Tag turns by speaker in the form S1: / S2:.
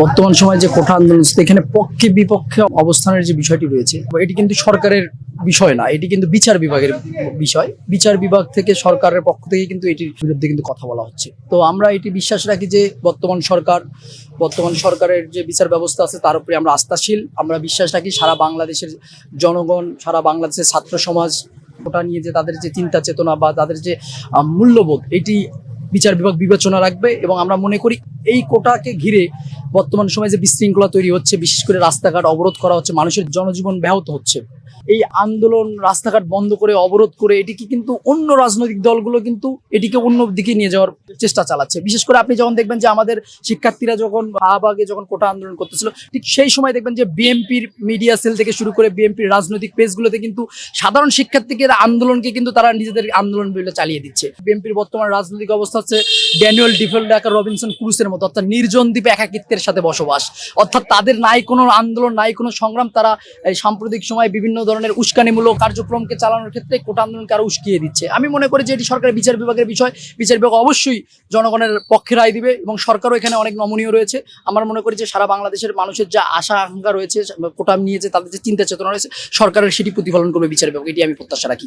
S1: বর্তমান সময় যে কোঠা আন্দোলন এখানে পক্ষে বিপক্ষে অবস্থানের যে বিষয়টি রয়েছে এটি কিন্তু সরকারের বিষয় না, এটি কিন্তু বিচার বিভাগের বিষয়। বিচার বিভাগ থেকে সরকারের পক্ষ থেকে কিন্তু এটির বিরুদ্ধে কিন্তু কথা বলা হচ্ছে। তো আমরা এটি বিশ্বাস রাখি যে, বর্তমান সরকার, বর্তমান সরকারের যে বিচার ব্যবস্থা আছে, তার উপরে আমরা আস্থাশীল। আমরা বিশ্বাস রাখি সারা বাংলাদেশের জনগণ, সারা বাংলাদেশের ছাত্র সমাজ ওটা নিয়ে যে তাদের যে চিন্তা চেতনা বা তাদের যে মূল্যবোধ, এটি বিচার বিভাগ বিবেচনা রাখবে এবং আমরা মনে করি এই কোটাকে ঘিরে বর্তমান সময়ে যে বিশৃঙ্খলা তৈরি হচ্ছে, বিশেষ করে রাস্তাঘাট অবরোধ করা হচ্ছে, মানুষের জনজীবন ব্যাহত হচ্ছে। এই আন্দোলন, রাস্তাঘাট বন্ধ করে, অবরোধ করে, এটিকে কিন্তু অন্য রাজনৈতিক দলগুলো কিন্তু এটিকে অন্য দিকে নিয়ে যাওয়ার চেষ্টা চালাচ্ছে। বিশেষ করে আপনি যখন দেখবেন যে আমাদের শিক্ষার্থীরা যখন শাহবাগে যখন কোটা আন্দোলন করতেছিল, ঠিক সেই সময় দেখবেন যে বিএনপির মিডিয়া সেল থেকে শুরু করে বিএনপির রাজনৈতিক পেজগুলোতে কিন্তু সাধারণ শিক্ষার্থীদের আন্দোলনকে কিন্তু তারা নিজেদের আন্দোলন বলে চালিয়ে দিচ্ছে। বিএনপির বর্তমান রাজনৈতিক অবস্থা হচ্ছে ড্যানিয়েল ডিফেল রবিনসন ক্রুসের মতো, অর্থাৎ নির্জন দ্বীপে একাকিত্বের সাথে বসবাস। অর্থাৎ তাদের নাই কোনো আন্দোলন, নাই কোনো সংগ্রাম, তারা সাম্প্রতিক সময় বিভিন্ন ধরনের উস্কানিমূলক কার্যক্রমকে চালানোর ক্ষেত্রে কোটা আন্দোলনকে আরও উস্কিয়ে দিচ্ছে। আমি মনে করি যে এটি সরকারের বিচার বিভাগের বিষয়। বিচার বিভাগ অবশ্যই জনগণের পক্ষে রায় দিবে এবং সরকারও এখানে অনেক নমনীয় রয়েছে। আমার মনে করি যে সারা বাংলাদেশের মানুষের যা আশা, আকাঙ্ক্ষা রয়েছে, কোটা নিয়ে যে তাদের যে চিন্তা চেতনা রয়েছে, সরকারের সেটি প্রতিফলন করবে বিচার বিভাগ। এটি আমি প্রত্যাশা রাখি।